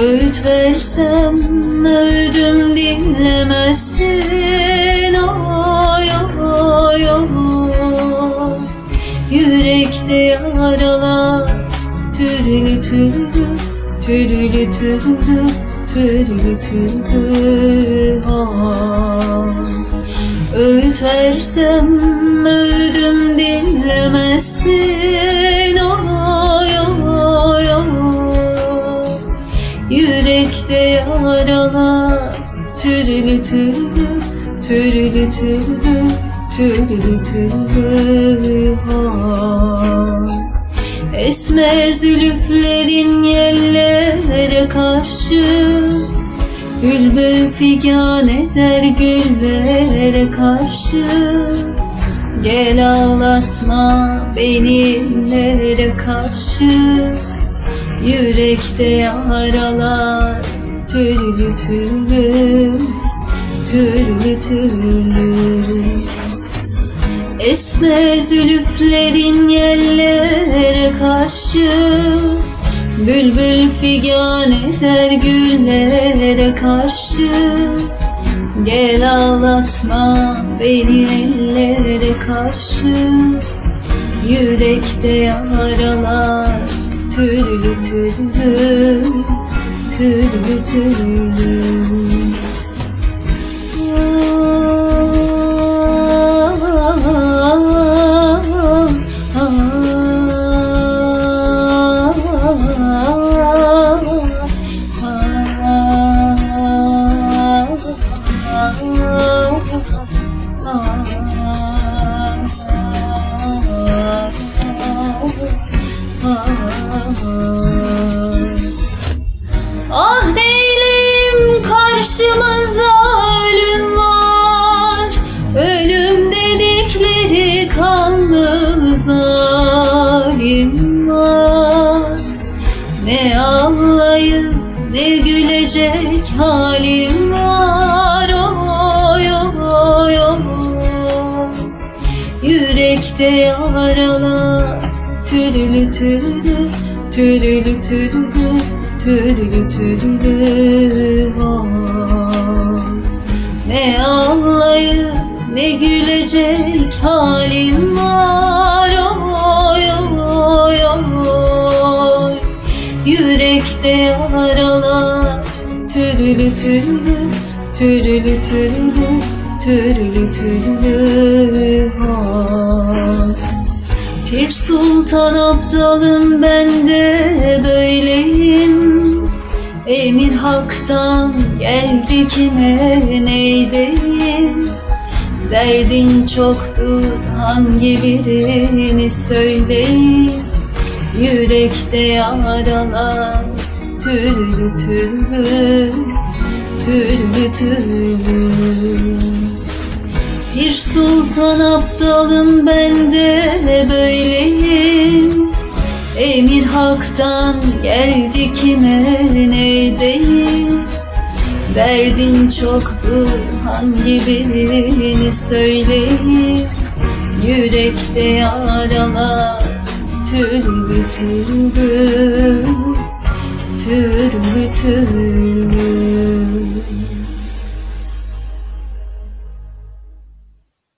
Öğüt versem öğüdüm dinlemezsin. Oy oy oy Yürekte yaralar türlü türlü Türlü türlü türlü türlü ah. Öğüt versem öğüdüm dinlemezsin. Oy Yürekte yaralar türlü türlü türlü türlü türlü türlü ah. Esmer zülüflerin yellere karşı Bülbül figan eder güllere karşı Gel ağlatma beni ellere karşı Yürekte yaralar türlü türlü Türlü türlü. Esmer zülüflerin yellere karşı Bülbül figan eder güllere karşı. Gel ağlatma beni ellere karşı. Yürekte yaralar türlü türlü Türlü türlü Ah değilim karşımızda ölüm var. Ölüm dedikleri kanlı zalim var. Ne ağlayıp ne gülecek halim var. Oy oy oy. Yürekte yaralar türlü türlü türlü türlü türlü türlü ah. Ne ağlayıp ne gülecek halim var oy oy oy Yürekte yaralar türlü türlü türlü türlü türlü türlü ah. Pir Sultan Abdalım ben de böyleyim. Emir Hak'tan geldi kime neydeyim? Derdin çoktur hangi birini söyleyin Yürekte yaralar türlü türlü Türlü türlü bir sultan aptalım ben de böyleyim? Emir haktan geldi kime ne deyim Derdin çoktur hangi birini söyleyeyim? Yürekte yaralar türlü türlü Türlü türlü